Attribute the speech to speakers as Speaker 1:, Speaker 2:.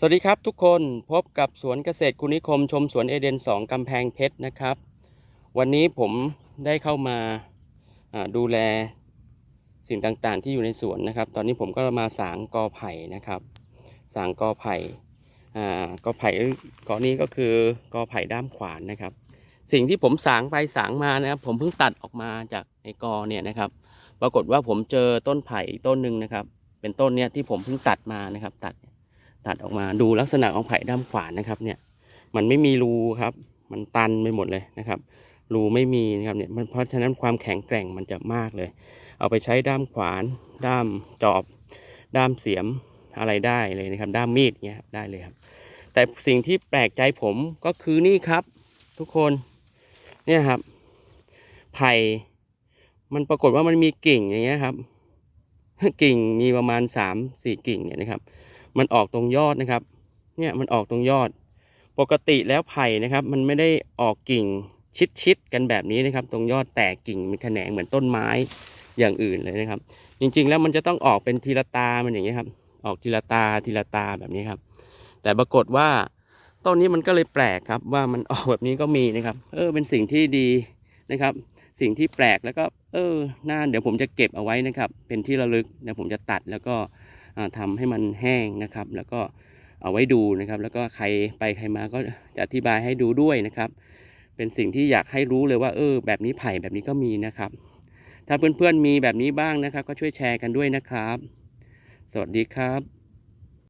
Speaker 1: สวัสดีครับทุกคนพบกับสวนเกษตรคุณนิคมชมสวนเอเดน 2 กำแพงเพชรนะครับ วันนี้ผมได้เข้ามาดูแลสิ่งต่างๆ ที่อยู่ในสวนนะครับ ตอนนี้ผมก็มาสางกอไผ่นะครับสางกอไผ่กอไผ่กอนี้ก็คือกอไผ่ด้ามขวานนะครับ สิ่งที่ผมสางไปสางมานะครับ ผมเพิ่งตัดออกมาจากในกอเนี่ยนะครับ ปรากฏว่าผมเจอต้นไผ่ต้นหนึ่งนะครับ เป็นต้นเนี้ยที่ผมเพิ่งตัดมานะครับตัด ตัดออกมาดูลักษณะของไผ่ด้ามขวานนะครับเนี่ยมันไม่มีรูครับ มันตันไปหมดเลยนะครับรูไม่มีนะครับเนี่ยเพราะฉะนั้นความแข็งแกร่งมันจะมากเลย เอาไปใช้ด้ามขวาน ด้ามจอบ ด้ามเสียมอะไรได้เลยนะครับ ด้ามมีดเงี้ยได้เลยครับ แต่สิ่งที่แปลกใจผมก็คือนี่ครับ ทุกคนเนี่ยครับ ไผ่มันปรากฏว่ามันมีกิ่งอย่างเงี้ยครับกิ่งมีประมาณสามสี่กิ่งเนี่ยนะครับ มันออกตรงยอดนะครับ เนี่ยมันออกตรงยอด ปกติแล้วไผ่นะครับ มันไม่ได้ออกกิ่งชิดๆกันแบบนี้นะครับ ตรงยอดแตกกิ่งเป็นแขนงเหมือนต้นไม้อย่างอื่นเลยนะครับ จริงๆแล้วมันจะต้องออกเป็นทีละตามันอย่างนี้ครับ ออกทีละตาทีละตาแบบนี้ครับ แต่ปรากฏว่าต้นนี้มันก็เลยแปลกครับ ว่ามันออกแบบนี้ก็มีนะครับ เออเป็นสิ่งที่ดีนะครับ สิ่งที่แปลกแล้วก็ เออน่าเดี๋ยวผมจะเก็บเอาไว้นะครับ เป็นที่ระลึกเดี๋ยวผมจะตัดแล้วก็ ทำทำให้มันแห้งนะครับ แล้วก็เอาไว้ดูนะครับ แล้วก็ใครไปใครมาก็จะอธิบายให้ดูด้วยนะครับ เป็นสิ่งที่อยากให้รู้เลยว่าเออ แบบนี้ไผ่แบบนี้ก็มีนะครับ ถ้าเพื่อนๆมีแบบนี้บ้างนะครับ ก็ช่วยแชร์กันด้วยนะครับ สวัสดีครับ